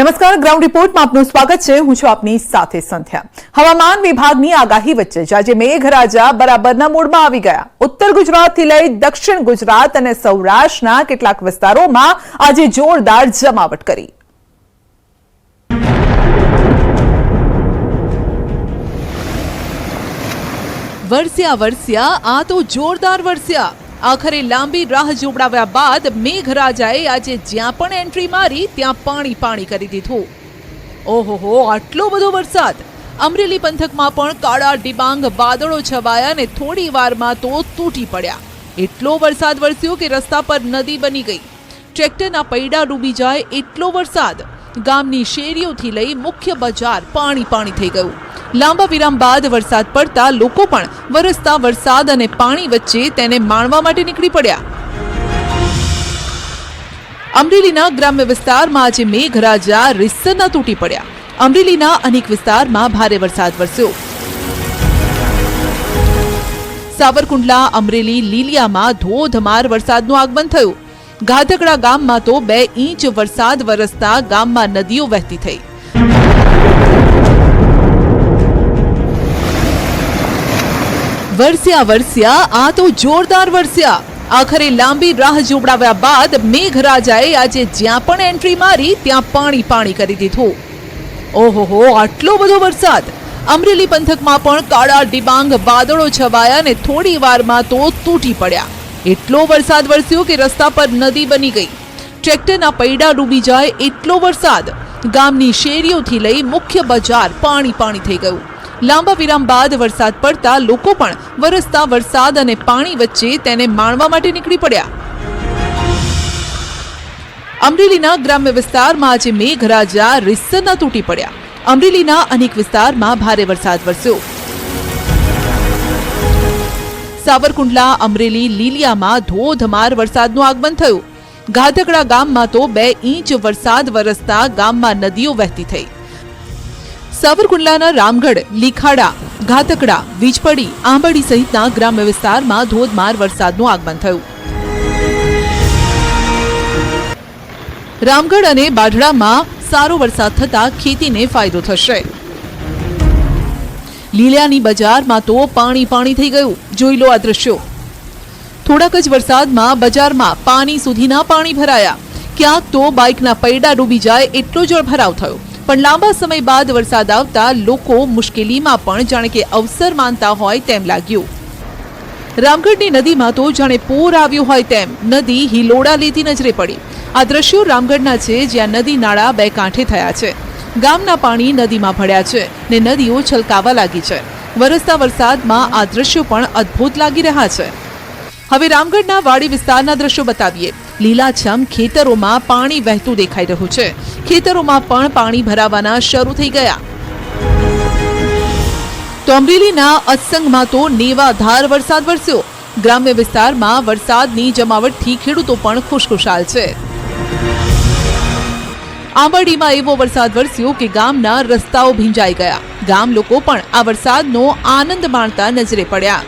નમસ્કાર, ગ્રાઉન્ડ રિપોર્ટમાં આપનું સ્વાગત છે. હું છું આપની સાથે સંધ્યા. હવામાન વિભાગની આગાહી વચ્ચે જ મેઘરાજા બરાબરના મૂળમાં આવી ગયા. ઉત્તર ગુજરાતથી લઈ દક્ષિણ ગુજરાત અને સૌરાષ્ટ્રના કેટલાક વિસ્તારોમાં આજે જોરદાર જમાવટ કરી. વરસ્યા વરસ્યા આ તો જોરદાર વરસ્યા. આખરે લાંબી રાહ જોવડાવ્યા બાદ મેઘરાજાએ આજે જ્યાં પણ એન્ટ્રી મારી, ત્યાં પાણી પાણી કરી દીધું. ઓહોહો, આટલો બધો વરસાદ. અમરેલી પંથકમાં પણ કાળા ડિબાંગ વાદળો છવાયા અને થોડી વારમાં તો તૂટી પડ્યા. એટલો વરસાદ વરસ્યો કે રસ્તા પર નદી બની ગઈ. ટ્રેક્ટરના પૈડા ડૂબી જાય એટલો વરસાદ. ગામની શેરીઓથી લઈ મુખ્ય બજાર પાણી પાણી થઈ ગયું. લાંબા વિરામ બાદ વરસાદ પડતા લોકો પણ વરસતા વરસાદ અને પાણી વચ્ચે તેને માણવા માટે નીકળી પડ્યા. અમરેલીના ગ્રામ્ય વિસ્તારમાં આજે મેઘરાજા રીસરના તૂટી પડ્યા. અમરેલીના અનેક વિસ્તારમાં ભારે વરસાદ વરસ્યો. સાવરકુંડલા, અમરેલી, લીલિયામાં ધોધમાર વરસાદનું આગમન થયું. ગાધકડા ગામમાં તો બે ઇંચ વરસાદ વરસતા ગામમાં નદીઓ વહેતી થઈ. વરસ્યા વરસ્યા આ તો જોરદાર વરસ્યા આખરે લાંબી રાહ જોવડાવ્યા બાદ મેઘરાજાએ આજે જ્યાં પણ એન્ટ્રી મારી, ત્યાં પાણી પાણી કરી દીધું. ઓહોહો, આટલો બધો વરસાદ. અમરેલી પંથકમાં પણ કાળા ડિબાંગ વાદળો છવાયા અને થોડી વારમાં તો તૂટી પડ્યા. એટલો વરસાદ વરસ્યો કે રસ્તા પર નદી બની ગઈ. ટ્રેક્ટરના પૈડા ડૂબી જાય એટલો વરસાદ. ગામની શેરીઓથી લઈ મુખ્ય બજાર પાણી પાણી થઈ ગયું. લાંબા વિરામ બાદ વરસાદ પડતા લોકો પણ વરસતા વરસાદ અને પાણી વચ્ચે તેને માણવા માટે નીકળી પડ્યા. અમરેલીના ગ્રામ્ય વિસ્તારમાં આજે મેઘરાજા રીસરના તૂટી પડ્યા. અમરેલીના અનેક વિસ્તારમાં ભારે વરસાદ વરસ્યો. સાવરકુંડલા, અમરેલી, લીલિયામાં ધોધમાર વરસાદનું આગમન થયું. ગાધકડા ગામમાં તો બે ઇંચ વરસાદ વરસતા ગામમાં નદીઓ વહેતી થઈ. સાવરકુંડલાના રામગઢ, લીખાડા, ઘાતકડા, વીજપડી, આંબડી સહિતના ગ્રામ્ય વિસ્તારમાં ધોધમાર વરસાદનું આગમન થયું. રામગઢ અને બાઢડામાં સારો વરસાદ થતા ખેતીને ફાયદો થશે. લીલાની બજારમાં તો પાણી પાણી થઈ ગયું. જોઈ લો આ દ્રશ્યો. થોડાક જ વરસાદમાં બજારમાં પાણી સુધીના પાણી ભરાયા. ક્યાંક તો બાઇકના પૈડા ડૂબી જાય એટલો જળભરાવ થયો. પણ લાંબા સમય બાદ વરસાદ આવતા લોકો મુશ્કેલીમાં પણ જાણે કે અવસર માનતા હોય તેમ લાગ્યું. રામગઢની નદીમાં તો જાણે પૂર આવ્યું હોય તેમ નદી હિલોડા લેતી નજરે પડી. આ દ્રશ્યો રામગઢના છે, જ્યાં નદી નાળા બે કાંઠે થયા છે. ગામના પાણી નદીમાં ભળ્યા છે ને નદીઓ છલકાવા લાગી છે. વરસતા વરસાદમાં આ દ્રશ્યો પણ અદ્ભુત લાગી રહ્યા છે. હવે રામગઢના વાડી વિસ્તારના દ્રશ્યો બતાવીએ. લીલાછમ ખેતરોમાં પાણી વહેતું દેખાઈ રહ્યું છે. ખેતરોમાં પણ પાણી ભરાવાના શરૂ થઈ ગયા. તો અમરેલીના તો નેવાધાર વરસાદ વરસ્યો. ગ્રામ્ય વિસ્તારમાં વરસાદની જમાવટથી ખેડૂતો પણ ખુશખુશાલ છે. આંબરડીમાં એવો વરસાદ વરસ્યો કે ગામના રસ્તાઓ ભીંજાઈ ગયા. ગામ લોકો પણ આ વરસાદનો આનંદ માણતા નજરે પડ્યા.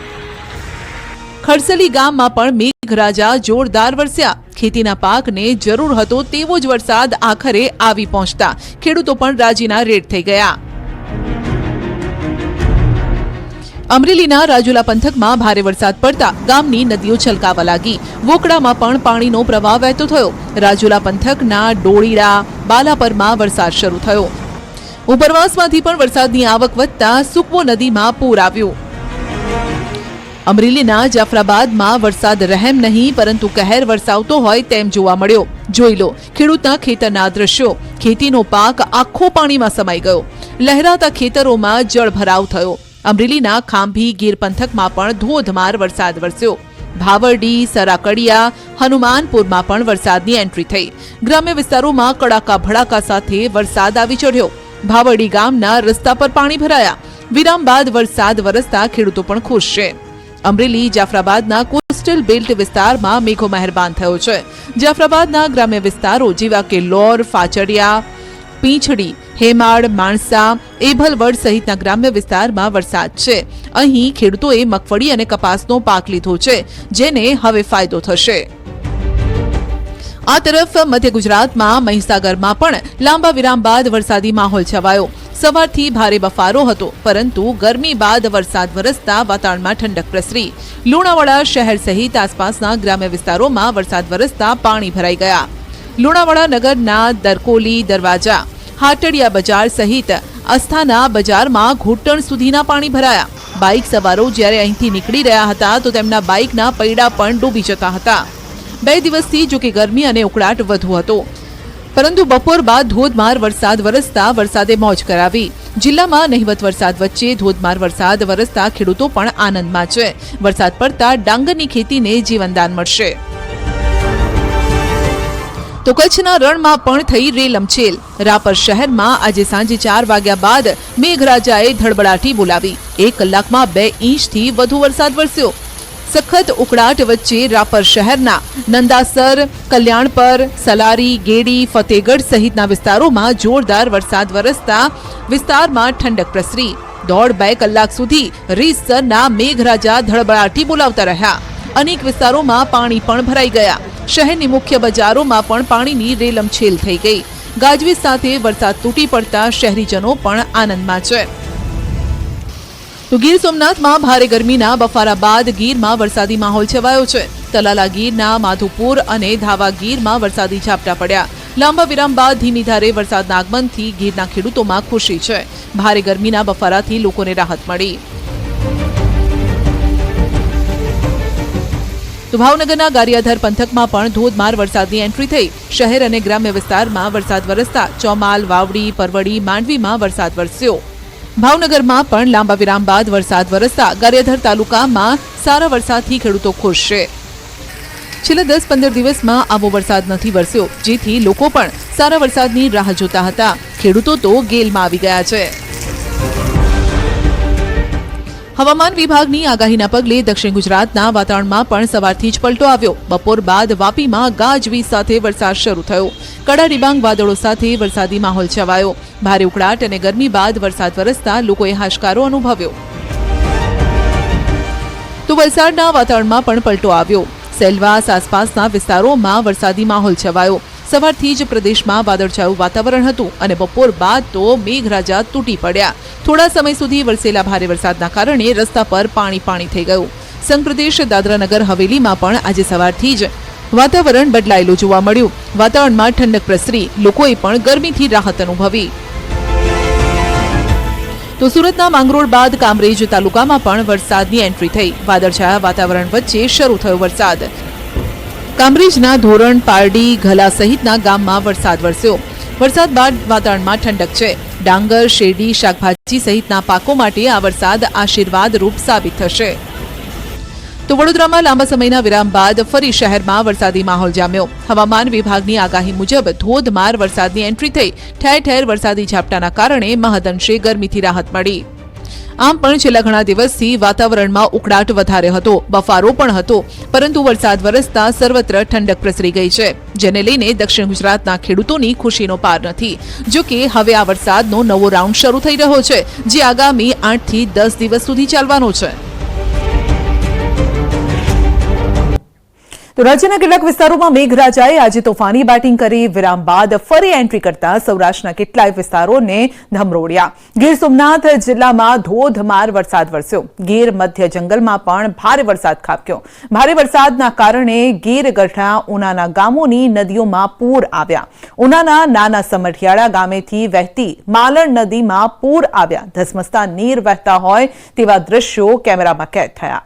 ખડસલી ગામમાં પણ મેઘરાજા જોરદાર વરસ્યા. ખેતીના પાકને જરૂર હતો તેવો જ વરસાદ આખરે આવી પહોંચતા. ખેડૂતો પણ રાજીના રેડ થઈ ગયા. અમરેલીના રાજુલા પંથકમાં ભારે વરસાદ પડતા ગામની નદીઓ છલકાવા લાગી. વોકડામાં પણ પાણીનો પ્રવાહ વહેતો થયો. રાજુલા પંથકના ડોળીડા, બાલાપરમાં વરસાદ શરૂ થયો. ઉપરવાસમાંથી પણ વરસાદની આવક વધતા સુકવો નદીમાં પૂર આવ્યું. અમરેલીના જાફરાબાદમાં વરસાદ રહેમ નહીં, પરંતુ કહેર વરસાવતો હોય તેમ જોવા મળ્યો. જોઈ લો, ખેડૂતના ખેતરના દ્રશ્યો. ખેતીનો પાક આખો પાણીમાં સમાઈ ગયો. લહેરાતા ખેતરોમાં જળભરાવ થયો. અમરેલીના ખાંભી ગીર પંથકમાં પણ ધોધમાર વરસાદ વરસ્યો. ભાવરડી, સરાકડિયા, હનુમાનપુરમાં પણ વરસાદની એન્ટ્રી થઈ. ગ્રામ્ય વિસ્તારોમાં કડાકા ભડાકા સાથે વરસાદ આવી ચઢ્યો. ભાવરડી ગામના રસ્તા પર પાણી ભરાયા. વિરામ બાદ વરસાદ વરસતા ખેડૂતો પણ ખુશ છે. અમરેલી, જાફરાબાદના કોસ્ટલ બેલ્ટ વિસ્તારમાં મેઘો મહેરબાન થયો છે. જાફરાબાદના ગ્રામ્ય વિસ્તારો જેવા કે લોર, ફાચડિયા, પીંછડી હેમાળ માણસા, એભલવડ સહિતના ગ્રામ્ય વિસ્તારમાં વરસાદ છે. અહીં ખેડૂતોએ મગફળી અને કપાસનો પાક લીધો છે, જેને હવે ફાયદો થશે. આ તરફ મધ્ય ગુજરાતમાં મહીસાગરમાં પણ લાંબા વિરામ બાદ વરસાદી માહોલ છવાયો. સવારથી ભારે બફારો હતો, પરંતુ ગરમી બાદ વરસાદ વરસતા વાતાવરણમાં ઠંડક પ્રસરી. લુણાવાડા શહેર સહિત આસપાસના ગ્રામ્ય વિસ્તારોમાં વરસાદ વરસતા પાણી ભરાઈ ગયા. લુણાવાડા નગરના દરકોલી દરવાજા, હાટડિયા બજાર સહિત અસ્થાના બજારમાં ઘૂંટણ સુધીના પાણી ભરાયા. બાઇક સવારો જ્યારે અહીંથી નીકળી રહ્યા હતા, તો તેમના બાઇકના પૈડા પણ ડૂબી જતા હતા. બે દિવસથી જોકે ગરમી અને ઉકળાટ વધુ હતો. પરંતુ બપોર બાદ ધોધમાર વરસાદ વરસતા વરસાદે મોજ કરાવી. જિલ્લામાં નહિવત વરસાદ વચ્ચે ધોધમાર વરસાદ વરસતા ખેડૂતો પણ આનંદમાં છે. વરસાદ પડતા ડાંગરની ખેતીને જીવનદાન મળશે. તો કચ્છના રણમાં પણ થઈ રેલમછેલ રાપર શહેરમાં આજે સાંજે ચાર વાગ્યા બાદ મેઘરાજાએ ધડબડાટી બોલાવી. એક કલાકમાં બે ઇંચથી વધુ વરસાદ વરસ્યો. સખત ઉકળાટ વચ્ચે રાપર શહેરના નંદાસર, કલ્યાણપર, સલારી, ગેડી, ફતેગઢ સહિતના વિસ્તારોમાં જોરદાર વરસાદ વરસતા વિસ્તારમાં ઠંડક પ્રસરી. દોઢ બે કલાક સુધી રીતસરના મેઘરાજા ધડબડાટી બોલાવતા રહ્યા. અનેક વિસ્તારોમાં પાણી પણ ભરાઈ ગયા. શહેરની મુખ્ય બજારોમાં પણ પાણીની રેલમછેલ થઈ ગઈ. ગાજવીજ સાથે વરસાદ તૂટી પડતા શહેરીજનો પણ આનંદમાં છે. તો ગીર સોમનાથમાં ભારે ગરમીના બફારા બાદ ગીરમાં વરસાદી માહોલ છવાયો છે. તલાલા ગીરના માધુપુર અને ધાવા ગીરમાં વરસાદી ઝાપટા પડ્યા. લાંબા વિરામ બાદ ધીમી ધારે વરસાદના આગમનથી ગીરના ખેડૂતોમાં ખુશી છે. ભારે ગરમીના બફારાથી લોકોને રાહત મળી. તો ભાવનગરના ગારિયાધર પંથકમાં પણ ધોધમાર વરસાદની એન્ટ્રી થઈ. શહેર અને ગ્રામ્ય વિસ્તારમાં વરસાદ વરસતા ચોમાલ, વાવડી, પરવડી, માંડવીમાં વરસાદ વરસ્યો. ભાવનગરમાં પણ લાંબા વિરામ બાદ વરસાદ વરસતા ગારિયાધર તાલુકામાં સારા વરસાદથી ખેડૂતો ખુશ છે. છેલ્લા દસ પંદર દિવસમાં આવો વરસાદ નથી વરસ્યો, જેથી લોકો પણ સારા વરસાદની રાહ જોતા હતા. ખેડૂતો તો ગેલમાં આવી ગયા છે. હવામાન વિભાગની આગાહીના પગલે દક્ષિણ ગુજરાતના વાતાવરણમાં પણ સવારથી જ પલટો આવ્યો. બપોર બાદ વાપીમાં ગાજવીજ સાથે વરસાદ શરૂ થયો. કડા ડિબાંગ વાદળો સાથે વરસાદી માહોલ છવાયો. ભારે ઉકળાટ અને ગરમી બાદ વરસાદ વરસતા લોકોએ હાશકારો અનુભવ્યો. તો વલસાડના વાતાવરણમાં પણ પલટો આવ્યો. સેલવાસ આસપાસના વિસ્તારોમાં વરસાદી માહોલ છવાયો. સવારથી જ પ્રદેશમાં વાદળછાયું વાતાવરણ હતું અને બપોર બાદ તો મેઘરાજા તૂટી પડ્યા. થોડા સમય સુધી વરસેલા ભારે વરસાદના કારણે રસ્તા પર પાણી પાણી થઈ ગયું. સંઘ પ્રદેશ દાદરાનગર હવેલીમાં પણ આજે સવારથી જ વાતાવરણ બદલાયેલું જોવા મળ્યું. વાતાવરણમાં ઠંડક પ્રસરી. લોકોએ પણ ગરમીથી રાહત અનુભવી. તો સુરતના માંગરોળ બાદ કામરેજ તાલુકામાં પણ વરસાદની એન્ટ્રી થઈ. વાદળછાયા વાતાવરણ વચ્ચે શરૂ થયો વરસાદ. કામરેજના ધોરણ પારડી ઘલા સહિતના ગામમાં વરસાદ વરસ્યો. વરસાદ બાદ વાતાવરણમાં ઠંડક છે. ડાંગર, શેરડી, શાકભાજી સહિતના પાકો માટે આ વરસાદ આશીર્વાદ રૂપ સાબિત થશે. તો વડોદરામાં લાંબા સમયના વિરામ બાદ ફરી શહેરમાં વરસાદી માહોલ જામ્યો. હવામાન વિભાગની આગાહી મુજબ ધોધમાર વરસાદની એન્ટ્રી થઈ. ઠેર ઠેર વરસાદી ઝાપટાના કારણે મહદઅંશે ગરમીથી રાહત મળી. આમ પણ છેલ્લા ઘણા દિવસથી વાતાવરણમાં ઉકળાટ વધારે હતો, બફારો પણ હતો, પરંતુ વરસાદ વરસતા સર્વત્ર ઠંડક પ્રસરી ગઈ છે, જેને લઈને દક્ષિણ ગુજરાતના ખેડૂતોની ખુશીનો પાર નથી. જો કે હવે આ વરસાદનો નવો રાઉન્ડ શરૂ થઈ રહ્યો છે, જે આગામી આઠથી દસ દિવસ સુધી ચાલવાનો છે. તો રાજ્યના કેટલાક વિસ્તારોમાં મેઘરાજાએ આજે તોફાની બેટિંગ કરી, વિરામ બાદ ફરી એન્ટ્રી કરતા સૌરાષ્ટ્રના કેટલાય વિસ્તારોને ધમરોડ્યા. ગીર સોમનાથ જિલ્લામાં ધોધમાર વરસાદ વરસ્યો. ગીર મધ્ય જંગલમાં પણ ભારે વરસાદ ખાબક્યો. ભારે વરસાદના કારણે ગીર ગઢડા, ઉનાના ગામોની નદીઓમાં પૂર આવ્યા. ઉનાના નાના સમઢિયાળા ગામેથી વહેતી માલણ નદીમાં પૂર આવ્યા. ધસમસતા નીર વહેતા હોય તેવા દ્રશ્યો કેમેરામાં કેદ થયા.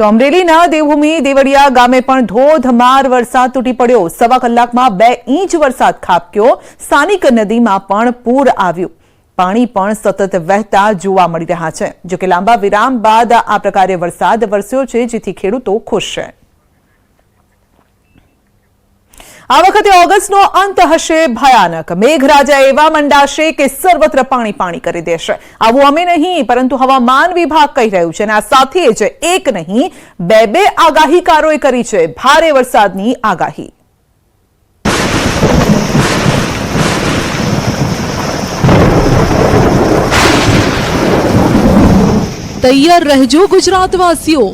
તો અમરેલીના દેવભૂમિ દેવળિયા ગામે પણ ધોધમાર વરસાદ તૂટી પડ્યો. સવા કલાકમાં બે ઇંચ વરસાદ ખાબક્યો. સ્થાનિક નદીમાં પણ પૂર આવ્યું. પાણી પણ સતત વહેતા જોવા મળી રહ્યા છે. જોકે લાંબા વિરામ બાદ આ પ્રકારે વરસાદ વરસ્યો છે, જેથી ખેડૂતો ખુશ છે. આ વખતે ઓગસ્ટનો અંત હશે ભયાનક. મેઘરાજા એવા મંડાશે કે સર્વત્ર પાણી પાણી કરી દેશે. આવું અમે નહીં, પરંતુ હવામાન વિભાગ કહી રહ્યું છે અને આ સાથે જ એક નહીં, બે બે આગાહીકારોએ કરી છે ભારે વરસાદની આગાહી. તૈયાર રહેજો ગુજરાતવાસીઓ.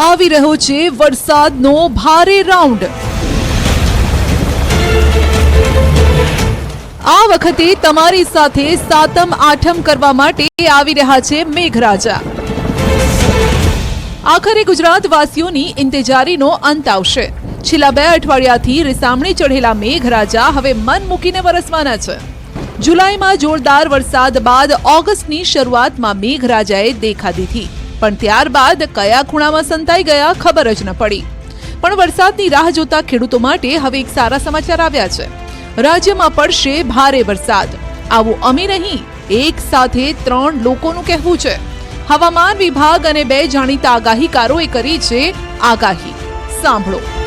આવી રહ્યો છે વરસાદનો ભારે રાઉન્ડ આ વખતે તમારી સાથે સાતમ, આઠમ કરવા માટે આવી રહ્યા છે મેઘરાજા. આખરે ગુજરાતવાસીઓની ઇંતજારીનો અંત આવશે. છેલ્લા બે અઠવાડિયાથી રિસામણે ચઢેલા મેઘરાજા હવે મન મૂકીને વરસવાના છે. જુલાઈમાં જોરદાર વરસાદ બાદ ઓગસ્ટની શરૂઆતમાં મેઘરાજાએ દેખા દીધી. પણ ત્યારબાદ કયા ખૂણામાં સંતાઈ ગયા ખબર જ ન પડી. પણ વરસાદની રાહ જોતા ખેડૂતો માટે હવે એક સારા સમાચાર આવ્યા છે. રાજ્યમાં પડશે ભારે વરસાદ. આવું અમે નહીં, એક સાથે ત્રણ લોકોનું કહેવું છે. હવામાન વિભાગ અને બે જાણીતા આગાહીકારોએ કરી છે આગાહી. સાંભળો.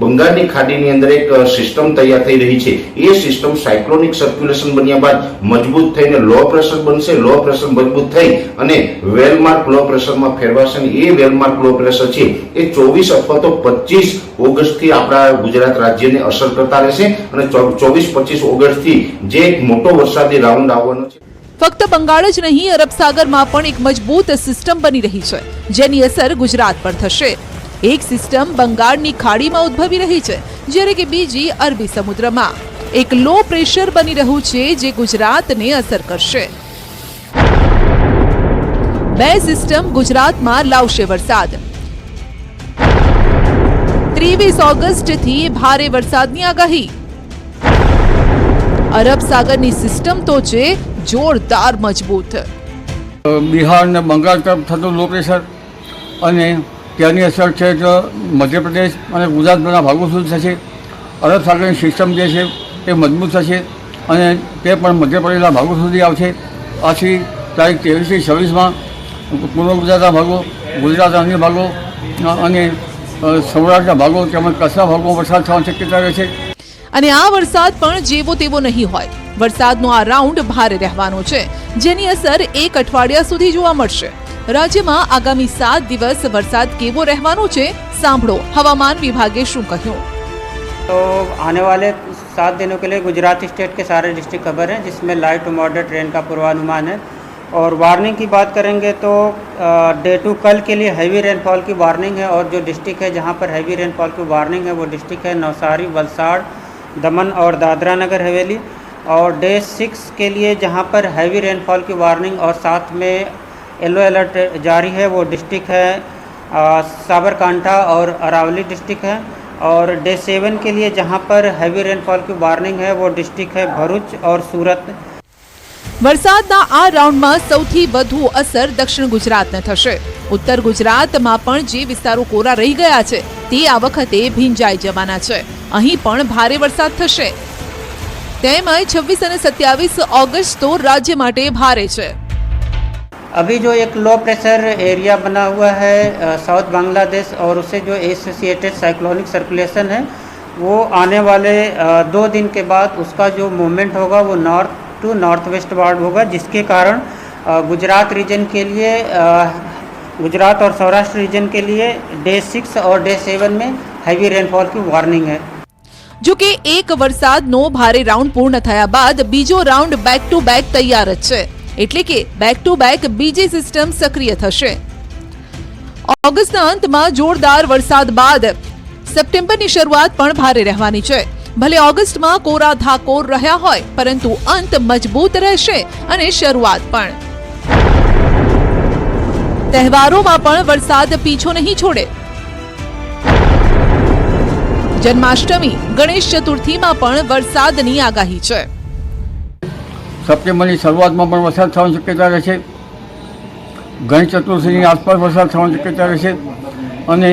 બંગાળની ખાડીની અંદર એક સિસ્ટમ તૈયાર થઈ રહી છે. એ સિસ્ટમ સાયક્લોનિક સર્ક્યુલેશન બન્યા બાદ મજબૂત થઈને લો પ્રેશર બનશે, લો પ્રેશર મજબૂત થઈ અને વેલમાર્ક લો પ્રેશરમાં ફેરવાશે અને એ વેલમાર્ક લો પ્રેશર છે એ ચોવીસ અથવા તો પચીસ ઓગસ્ટથી આપણા ગુજરાત રાજ્યને અસર કરતા રહેશે અને ચોવીસ, પચીસ ઓગસ્ટથી જે એક મોટો વરસાદી રાઉન્ડ આવવાનો છે. ફક્ત બંગાળ જ નહીં, અરબ સાગરમાં પણ એક મજબૂત સિસ્ટમ બની રહી છે, જેની અસર ગુજરાત પર થશે. એક સિસ્ટમ બંગાળની ખાડીમાં ઉદ્ભવી રહી છે, જ્યારે કે બીજી અરબી સમુદ્રમાં. એક લો પ્રેશર બની રહ્યું છે, જે ગુજરાતને અસર કરશે. બે સિસ્ટમ ગુજરાતમાં લાવશે વરસાદ. ત્રેવીસ ઓગસ્ટથી ભારે વરસાદની આગાહી. અરબ સાગરની સિસ્ટમ તો છે, જોરદાર મજબૂત. બિહાર ને બંગાળ તરફ થતું લો પ્રેશર અને ત્યાંની અસર છે તો મધ્યપ્રદેશ અને ગુજરાતના ભાગો સુધી થશે, અરબ સિસ્ટમ જે છે એ મજબૂત થશે અને તે પણ મધ્યપ્રદેશના ભાગો સુધી આવશે. આથી તારીખ ત્રેવીસથી છવ્વીસમાં પૂર્વ ગુજરાતના ભાગો, ગુજરાતના અન્ય ભાગો, અને સૌરાષ્ટ્રના ભાગો તેમજ કચ્છના ભાગોમાં વરસાદ થવાની શક્યતા રહે છે. અને આ વરસાદ પણ જેવો તેવો નહીં હોય. વરસાદનો આ રાઉન્ડ ભારે રહેવાનો છે, જેની અસર એક અઠવાડિયા સુધી જોવા મળશે. રાજ્યમાં આગામી સાત દિવસ વરસાદ કેવો રહેવાનો છે સાંભળો હવામાન વિભાગે શું કહ્યું तो आने वाले सात दिनों के लिए गुजरात स्टेट के सारे डिस्ट्रिक्ट कवर हैं जिसमें लाइट टू मॉडरेट रेन का पूर्वानुमान है और वार्निंग की बात करेंगे तो डे टू कल के लिए हैवी रेनफॉल की वार्निंग है और जो डिस्ट्रिक्ट है जहाँ पर हैवी रेनफॉल की वार्निंग है वो डिस्ट्रिक्ट है नवसारी वलसाड़ दमन और दादरा नगर हवेली और डे सिक्स के लिए जहाँ पर हैवी रेनफॉल की वार्निंग और साथ में येलो अलर्ट जारी है वो डिस्ट्रिक्ट है अ, साबरकांठा और अरावली डिस्ट्रिक्ट है और डे सेवन के लिए जहाँ पर हैवी रेनफॉल की वार्निंग है वो डिस्ट्रिक्ट है भरूच और सूरत વરસાદના આ રાઉન્ડમાં સૌથી વધુ અસર દક્ષિણ ગુજરાતને થશે ઉત્તર ગુજરાતમાં પણ જે વિસ્તારો કોરા રહી ગયા છે તે આ વખતે ભીંજાઈ જવાના છે અહીં પણ ભારે વરસાદ થશે તેમજ છવ્વીસ અને સત્યાવીસ ઓગસ્ટ તો રાજ્ય માટે ભારે છે अभी जो एक लो प्रेशर एरिया बना हुआ है अ, साउथ बांग्लादेश और उससे जो एसोसिएटेड साइक्लोनिक सर्कुलेशन है वो आने वाले अ, दो दिन के बाद उसका जो मूवमेंट होगा वो north to north westward होगा जिसके कारण अ, गुजरात रीजन के लिए अ, गुजरात और सौराष्ट्र रीजन के लिए डे सिक्स और डे सेवन में हैवी रेनफॉल की वार्निंग है જો કે એક વરસાદનો ભારે રાઉન્ડ પૂર્ણ થયા બાદ બીજો રાઉન્ડ બેક ટુ બેક તૈયાર જ છે એટલે કે બેક ટુ બેક બીજી સિસ્ટમ સક્રિય થશે. ઓગસ્ટના અંતમાં જોરદાર વરસાદ બાદ સપ્ટેમ્બરની શરૂઆત પણ ભારે રહેવાની છે. ભલે ઓગસ્ટમાં કોરા ધાકોર રહ્યા હોય, પરંતુ અંત મજબૂત રહેશે અને શરૂઆત પણ. તહેવારોમાં પણ વરસાદ પીછો નહીં છોડે. જન્માષ્ટમી, ગણેશ ચતુર્થીમાં પણ વરસાદની આગાહી છે. સપ્ટેમ્બરની શરૂઆતમાં પણ વરસાદ થવાની શક્યતા રહેશે ગણેશ ચતુર્થીની આસપાસ વરસાદ થવાની શક્યતા રહેશે અને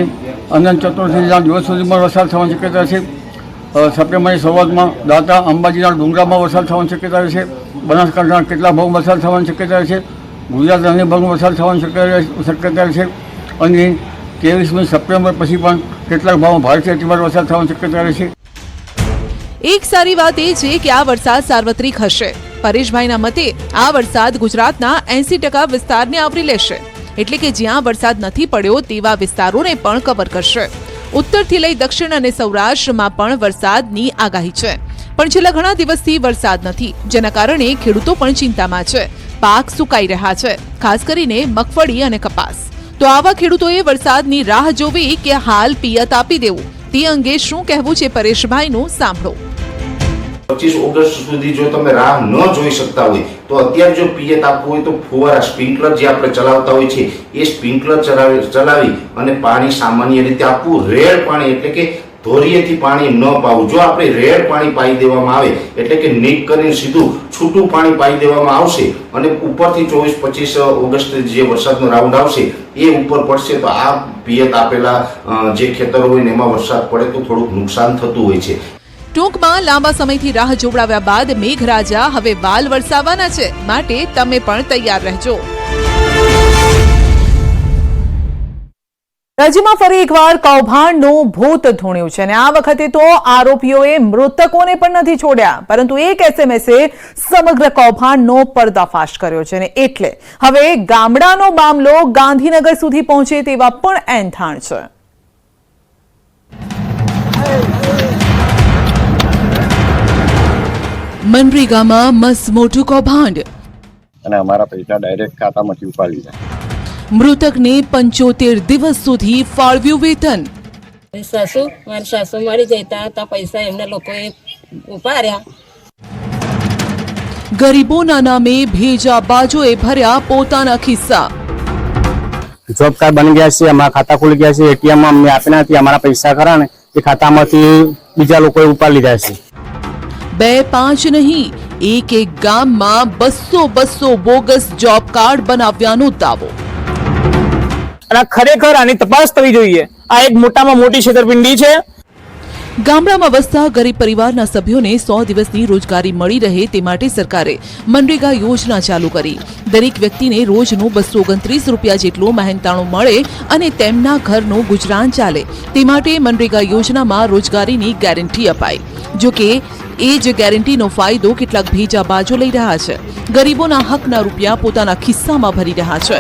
અનંત ચતુર્થીના દિવસ સુધીમાં વરસાદ થવાની શક્યતા રહેશે સપ્ટેમ્બરની શરૂઆતમાં દાતા અંબાજીના ડુંગરામાં વરસાદ થવાની શક્યતા રહેશે બનાસકાંઠાના કેટલા ભાગ વરસાદ થવાની શક્યતા રહેશે ગુજરાતના અન્ય ભાગમાં વરસાદ થવાની શક્યતા રહેશે અને ત્રેવીસમી સપ્ટેમ્બર પછી પણ કેટલાક ભાગમાં ભારેથી અતિભારે વરસાદ થવાની શક્યતા રહેશે એક સારી વાત એ છે કે આ વરસાદ સાર્વત્રિક હશે. પરેશભાઈના મતે આ વરસાદ ગુજરાતના એસી ટકા વિસ્તારને આવરી લેશે. એટલે કે જ્યાં વરસાદ નથી પડ્યો તેવા વિસ્તારોને પણ કવર કરશે. ઉત્તરથી લઈ દક્ષિણ અને સૌરાષ્ટ્રમાં પણ વરસાદની આગાહી છે. પણ છેલ્લા ઘણા દિવસથી વરસાદ નથી, જેના કારણે ખેડૂતો પણ ચિંતામાં છે. પાક સુકાઈ રહ્યા છે, ખાસ કરીને મગફળી અને કપાસ. તો આવા ખેડૂતોએ વરસાદની રાહ જોવી કે હાલ પિયત આપી દેવું, તે અંગે શું કહેવું છે પરેશભાઈનું સાંભળો. પચીસ ઓગસ્ટ સુધી જો તમે રાહ ન જોઈ શકતા હોય, તો અત્યારે જો પિયત આપવું હોય તો ફુવારા સ્પ્રિંકલર જે આપણે ચલાવતા હોય છે, એ સ્પ્રિંકલર ચલાવી ચલાવી અને પાણી સામાન્ય રીતે આપવું, રેડ પાણી એટલે કે ધોરીએથી પાણી ન પાવું. જો આપણે રેડ પાણી પાઈ દેવામાં આવે, એટલે કે નીક કરીને સીધું છૂટું પાણી પાઈ દેવામાં આવશે અને ઉપરથી ચોવીસ, પચીસ ઓગસ્ટ જે વરસાદનો રાઉન્ડ આવશે, એ ઉપર પડશે, તો આ પિયત આપેલા જે ખેતરો હોય ને એમાં વરસાદ પડે તો થોડુંક નુકસાન થતું હોય છે. ટૂંકમાં લાંબા સમયથી રાહ જોવડાવ્યા બાદ મેઘરાજા હવે વાલ વરસાવવાના છે. માટે તમે પણ તૈયાર રહેજો. રાજ્યમાં ફરી એકવાર કૌભાંડનું ભૂત ધૂણ્યું છે અને આ વખતે તો આરોપીઓએ મૃતકોને પણ નથી છોડ્યા, પરંતુ એક એસએમએસે સમગ્ર કૌભાંડનો પર્દાફાશ કર્યો છે અને એટલે હવે ગામડાનો મામલો ગાંધીનગર સુધી પહોંચે તેવા પણ એંધાણ છે. મનરેગામાં મસ મોટું કૌભાંડ. અને અમારા પૈસા ડાયરેક્ટ ખાતામાંથી ઉપાડી લીધા મૃતકને પંચોતેર દિવસ સુધી ફાળવ્યું વેતન. સાસુ મારી સાસુ મળી જતા હતા પૈસા એમને લોકોએ ઉપાડ્યા. ગરીબોના નામે ભેજા બાજોએ ભર્યા પોતાના ખિસ્સા. જોબ કાર્ડ બની ગયા છે અમારા ખાતા ખુલી ગયા છે એટીએમ અમને આપી નથી અમારા પૈસા ખરા ને એ ખાતામાંથી બીજા લોકોએ ઉપાડી લીધા છે. બે પાંચ નહીં એક એક ગામમાં બસો બસો બોગસ જોબ કાર્ડ બનાવ્યાનો દાવો. અને આ ખરેખર આની તપાસ થવી જોઈએ. આ એક મોટામાં મોટી છેતરપિંડી છે. ગામડામાં વસતા ગરીબ પરિવારના સભ્યોને સો દિવસની રોજગારી મળી રહે તે માટે સરકારે મનરેગા યોજના ચાલુ કરી. દરેક વ્યક્તિને રોજનું બસો ઓગણત્રીસ રૂપિયા જેટલું મહેનતાણું મળે અને તેમના ઘરનું ગુજરાન ચાલે. તે માટે મનરેગા યોજનામાં રોજગારીની ગેરંટી અપાઈ જો કે એ જ ગેરંટીનો ફાયદો કેટલાક ભેજા બાજો લઈ રહ્યા છે. ગરીબોના હકના રૂપિયા પોતાના ખિસ્સામાં ભરી રહ્યા છે.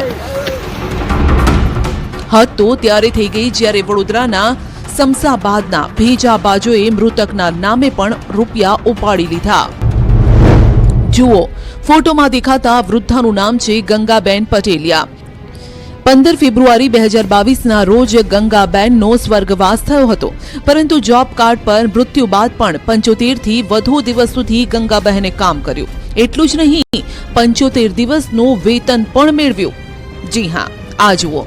હદ તો ત્યારે થઈ ગઈ જ્યારે વડોદરાના સમસાબાદના ભેજા બાજોએ મૃતકના નામે પણ રૂપિયા ઉપાડી લીધા. જુઓ, ફોટોમાં દેખાતા વૃદ્ધાનું નામ છે ગંગાબેન પટેલિયા. પંદર ફેબ્રુઆરી બે હજાર બાવીસના રોજ ગંગાબેનનો સ્વર્ગવાસ થયો હતો. પરંતુ જોબ કાર્ડ પર મૃત્યુ બાદ પણ પંચોતેરથી વધુ દિવસ સુધી ગંગાબહેને કામ કર્યું. એટલું જ નહીં, પંચોતેર દિવસનું વેતન પણ મેળવ્યું. જી હા, આ જુઓ.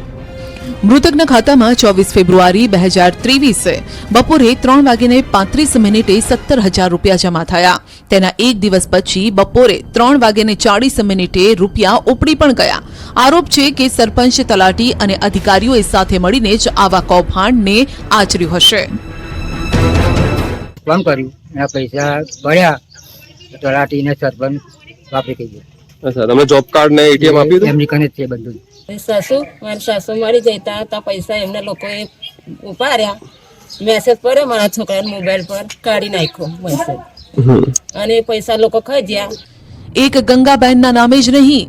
મૃતકના ખાતામાં ચોવીસ ફેબ્રુઆરી બે હજાર ત્રેવીસે બપોરે ત્રણ વાગીને પાંત્રીસ મિનિટે સત્તર હજાર રૂપિયા જમા થયા. તેના એક દિવસ પછી બપોરે ત્રણ વાગીને ચાળીસ મિનિટે રૂપિયા ઉપડી પણ ગયા. આરોપ છે કે સરપંચ તલાટી અને અધિકારીઓએ સાથે મળીને જ આવા કૌભાંડને આચર્યું હશે. ફોન કર્યું. એના પૈસા ભર્યા. તલાટીને સરપંચ વાપરી ગઈ સર તમે જોબ કાર્ડ ને એટીએમ આપ્યું એમની કને છે બધું. સાસુ મારી સાસુ મરી જતા હતા પૈસા એમને લોકોએ ઉપાડ્યા. મેસેજ પડ્યો મારા છોકરાને મોબાઈલ પર કાઢી નાખ્યો મેસેજ અને પૈસા લોકો ખાઈ ગયા એક ગંગાબહેનના નામે જ નહીં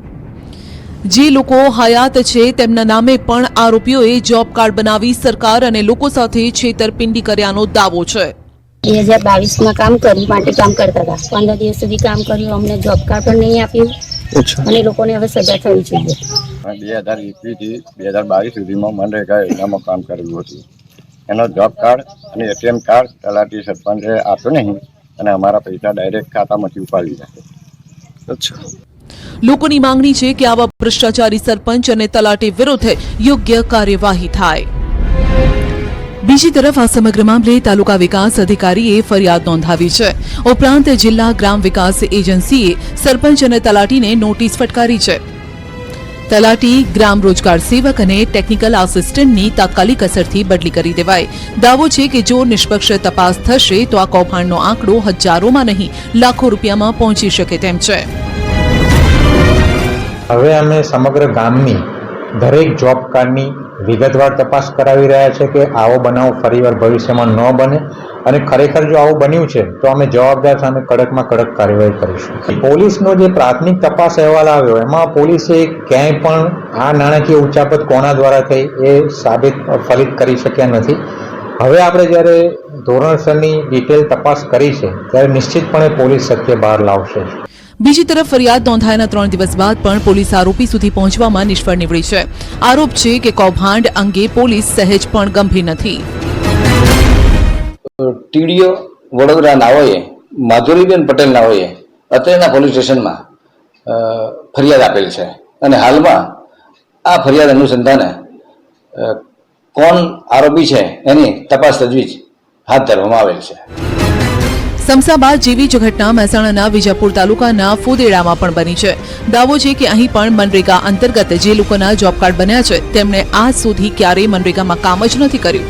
જે લોકો હયાત છે તેમના નામે પણ આરોપીઓએ જોબ કાર્ડ બનાવી સરકાર અને લોકો સાથે છેતરપિંડી કર્યાનો દાવો છે. બે હજાર બાવીસમાં કામ કર્યું માટે કામ કરતા હતા. પંદર દિવસ સુધી કામ કર્યું અમને જોબ કાર્ડ પણ નહીં આપ્યું. અને લોકોને હવે સજા થવી જોઈએ. બે હજાર એકવીસથી બે હજાર બાવીસ સુધીમાં મનરેગા યોજનામાં કામ કરેલું હતું. એનો જોબ કાર્ડ અને એટીએમ કાર્ડ તલાટી સરપંચે આપ્યો નહીં અને અમારા પૈસા ડાયરેક્ટ ખાતામાંથી ઉપાડી જશે અચ્છા. લોકોની માંગણી છે કે આવા ભ્રષ્ટાચારી સરપંચ અને તલાટી વિરુદ્ધ યોગ્ય કાર્યવાહી થાય. બીજી તરફ આ સમગ્ર મામલે તાલુકા વિકાસ અધિકારીએ ફરિયાદ નોંધાવી છે. ઉપરાંત જિલ્લા ગ્રામ વિકાસ એજન્સીએ સરપંચ અને તલાટીને નોટિસ ફટકારી છે. તલાટી, ગ્રામ રોજગાર સેવક અને ટેકનિકલ આસિસ્ટન્ટની તાત્કાલિક અસરથી બદલી કરી દેવાય. દાવો છે કે જો નિષ્પક્ષ તપાસ થશે તો આ કૌભાંડનો આંકડો હજારોમાં નહીં, લાખો રૂપિયામાં પહોંચી શકે તેમ છે. હવે અમે સમગ્ર ગામની દરેક જોબ કાર્ડની વિગતવાર તપાસ કરાવી રહ્યા છે કે આવો બનાવ ફરીવાર ભવિષ્યમાં ન બને અને ખરેખર જો આવું બન્યું છે, તો અમે જવાબદાર સામે કડકમાં કડક કાર્યવાહી કરીશું. પોલીસનો જે પ્રાથમિક તપાસ અહેવાલ આવ્યો, એમાં પોલીસે ક્યાંય પણ આ નાણાકીય ઉચાપત કોના દ્વારા થઈ એ સાબિત, ફલિત કરી શક્યા નથી. હવે આપણે જ્યારે ધોરણસરની ડિટેલ તપાસ કરી છે, ત્યારે નિશ્ચિતપણે પોલીસ સત્ય બહાર લાવશે. બીજી તરફ ફરિયાદ નોંધાયાના ત્રણ દિવસ બાદ પણ પોલીસ આરોપી સુધી પહોંચવામાં નિષ્ફળ નીવડી છે. આરોપ છે કે કૌભાંડ અંગે પોલીસ સહેજ પણ ગંભીર નથી. ટીડીઓ વડોદરા નાઓએ, માધુરીબેન પટેલ નાઓએ અત્રેના પોલીસ સ્ટેશનમાં ફરિયાદ આપેલ છે. અને હાલમાં આ ફરિયાદ અનુસંધાને કોણ આરોપી છે એની તપાસ તજવીજ હાથ ધરવામાં આવેલ છે. સમસાબાદ જેવી જ ઘટના મહેસાણાના વિજાપુર તાલુકાના ફોદેડામાં પણ બની છે. દાવો છે કે અહીં પણ મનરેગા અંતર્ગત જે લોકોના જોબ કાર્ડ બન્યા છે તેમણે આજ સુધી ક્યારેય મનરેગામાં કામ જ નથી કર્યું.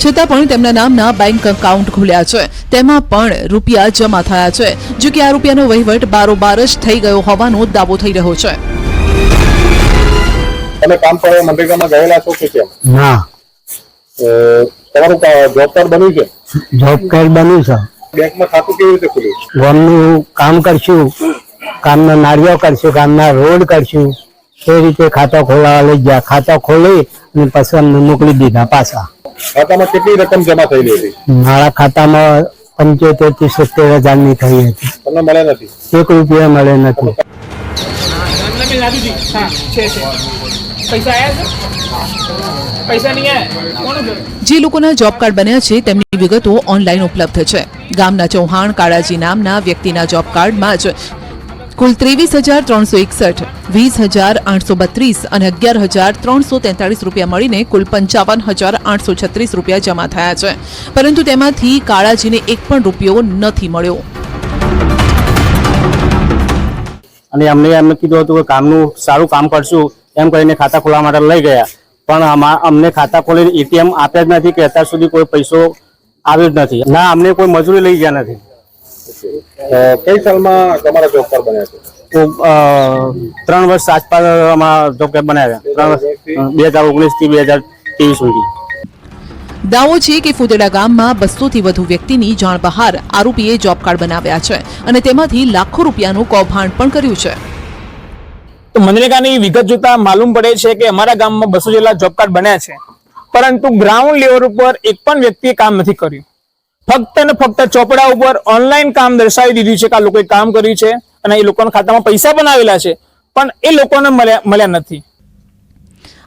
છતાં પણ તેમના નામના બેંક એકાઉન્ટ ખુલ્યા છે. તેમાં પણ રૂપિયા જમા થયા છે જો કે આ રૂપિયાનો વહીવટ બારોબાર જ થઈ ગયો હોવાનો દાવો થઈ રહ્યો છે. તમે કામ પર મનરેગામાં ગયેલા છો કે કેમ? ના. તમારું જોબ કાર્ડ બન્યું છે જોબ કાર્ડ બન્યું છે બેંકમાં ખાતું કેવી રીતે ખુલ્યું ગામનું કામ કરશું ગામના નાળિયા કરશું ગામના રોડ કરશું એ રીતે ખાતા ખોલાવા લઈ ગયા ખાતા ખોલી અને પછી અમને મોકલી દીધા પાછા ખાતામાં કેટલી રકમ જમા થયેલી હતી મારા ખાતામાં પંચોતેરથી સિત્તેર હજારની થઈ હતી તમને મળે નથી એક રૂપિયા મળે નથી પૈસા આવ્યા છે જે લોકોના જોબ કાર્ડ બન્યા છે તેમની વિગતો ઓનલાઈન ઉપલબ્ધ છે. ગામના ચૌહાણ કાળાજી નામના વ્યક્તિના જોબ કાર્ડમાં જ કુલ ત્રેવીસ હજાર ત્રણસો એકસઠ વીસ હજાર આઠસો બત્રીસ અને અગિયાર હજાર ત્રણસો તેતાળીસ રૂપિયા મળીને કુલ પંચાવન હજાર આઠસો છત્રીસ રૂપિયા જમા થયા છે. પરંતુ તેમાંથી કાળાજીને એક પણ રૂપિયો નથી મળ્યો. અને અમને એમ કીધું હતું કે કામનું સારું કામ કરશું એમ કરીને ખાતા ખોલવા માટે લઈ ગયા. પણ અમને ખાતા ખોલીને એટીએમ આપ્યા જ નથી કે અત્યાર સુધી કોઈ પૈસો આવ્યો જ નથી. ના અમને કોઈ મજૂરી લઈ ગયા નથી. કઈ સાલમાં તમારા જોબ પર બન્યા છે? ત્રણ વર્ષ આસપાસ અમારા જોબ કાર્ડ બનાવ્યા ત્રણ વર્ષ બે હજાર ઓગણીસથી બે હજાર ત્રેવીસ સુધી. દાવો છે કે ફુદેડા ગામમાં બસોથી વધુ વ્યક્તિની જાણ બહાર આરોપીએ જોબ કાર્ડ બનાવ્યા છે અને તેમાંથી લાખો રૂપિયાનું કૌભાંડ પણ કર્યું છે. તો મનરેગાની વિગત જોતા માલુમ પડે છે કે અમારા ગામમાં બસો જેટલા જોબ કાર્ડ બન્યા છે. પરંતુ ગ્રાઉન્ડ લેવલ ઉપર એક પણ વ્યક્તિએ કામ નથી કર્યું. ફક્ત ને ફક્ત ચોપડા ઉપર ઓનલાઈન કામ દર્શાવી દીધું છે કે આ લોકોએ કામ કર્યું છે અને એ લોકોના ખાતામાં પૈસા પણ આવેલા છે, પણ એ લોકોને મળ્યા મળ્યા નથી.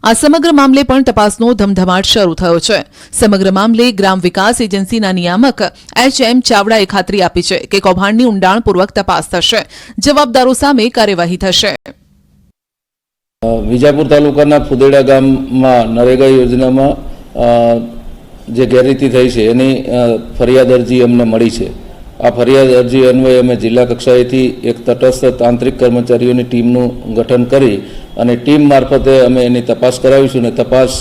આ સમગ્ર મામલે પણ તપાસનો ધમધમાટ શરૂ થયો છે. સમગ્ર મામલે ગ્રામ વિકાસ એજન્સીના નિયામક એચ એમ ચાવડાએ ખાતરી આપી છે કે કૌભાંડની ઊંડાણપૂર્વક તપાસ થશે. જવાબદારો સામે કાર્યવાહી થશે. વિજાપુર તાલુકાના ફુદેડા ગામમાં નરેગા યોજનામાં જે ગેરરીતિ થઈ છે, એની ફરિયાદ અરજી અમને મળી છે. આ ફરિયાદ અરજી અન્વયે અમે જિલ્લા કક્ષાએથી એક તટસ્થ તાંત્રિક કર્મચારીઓની ટીમનું ગઠન કરી અને ટીમ મારફતે અમે એની તપાસ કરાવીશું અને તપાસ